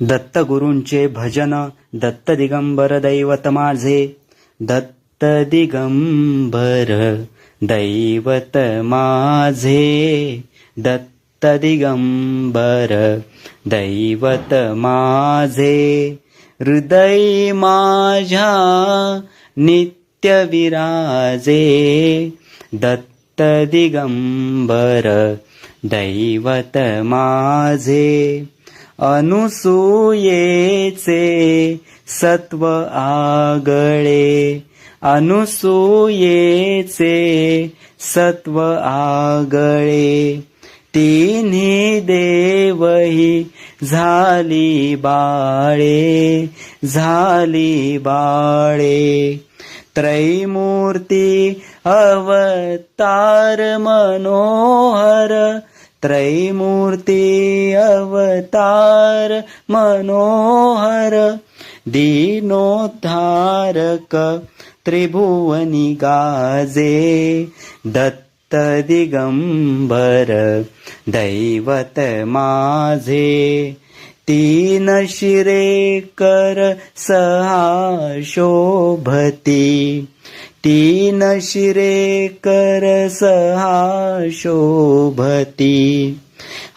दत्तगुरूंचे भजन दत्त दिगंबर दैवत माझे दत्त दिगंबर दैवत माझे दत्त दिगंबर दैवत माझे हृदय माझ्या नित्य विराजे दत्त दिगंबर दैवत माझे अनुसूयेचे सत्व आगळे. अनुसूयेचे सत्व आगळे. तिन्ही देवही झाली बाळे झाली बाळे. त्रैमूर्ती अवतार मनोहर त्रैमूर्ती अवतार मनोहर दीनोद्धारक त्रिभुवनी गाजे दत्त दिगंबर दैवत माझे तीन शिरे कर सहा शोभती ी शिरे शिरेकर सहा शोभति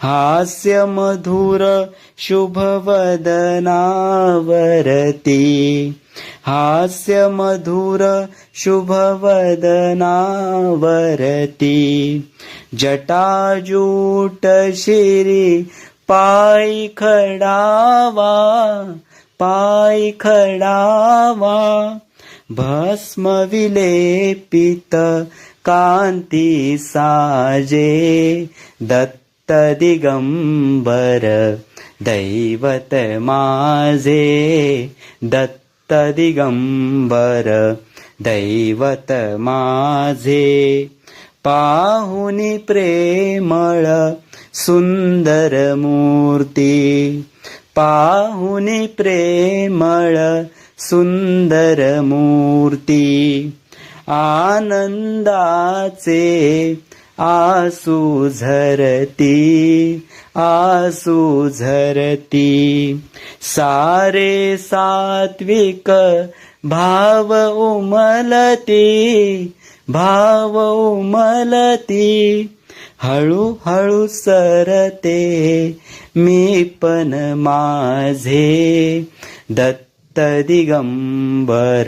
हास्य मधुर शुभवदनावरति। हास्य मधुर शुभवदनावरति। जटाजूटिरि पाय खडा वा पायखडा वा भस्म विलेपित कांती साजे दत्त दिगंबर दैवत माझे दत्त दिगंबर दैवत माझे पाहुनी प्रेमळ सुंदर मूर्ती पाहुनी प्रेमळ सुंदर मूर्ती आनंदाचे आसू झरती आसू झरती. सारे सात्विक भाव उमलती भाव उमलती. हळूहळू सरते मी पण माझे. दत्त दिगंबर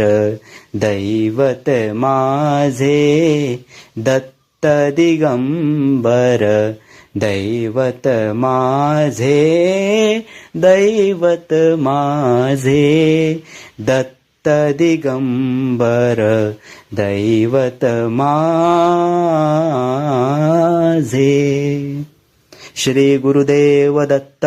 दैवत माझे दत्त दिगंबर दैवत माझे दैवत माझे दत्त दिगंबर दैवत माझे। श्री गुरुदेव दत्त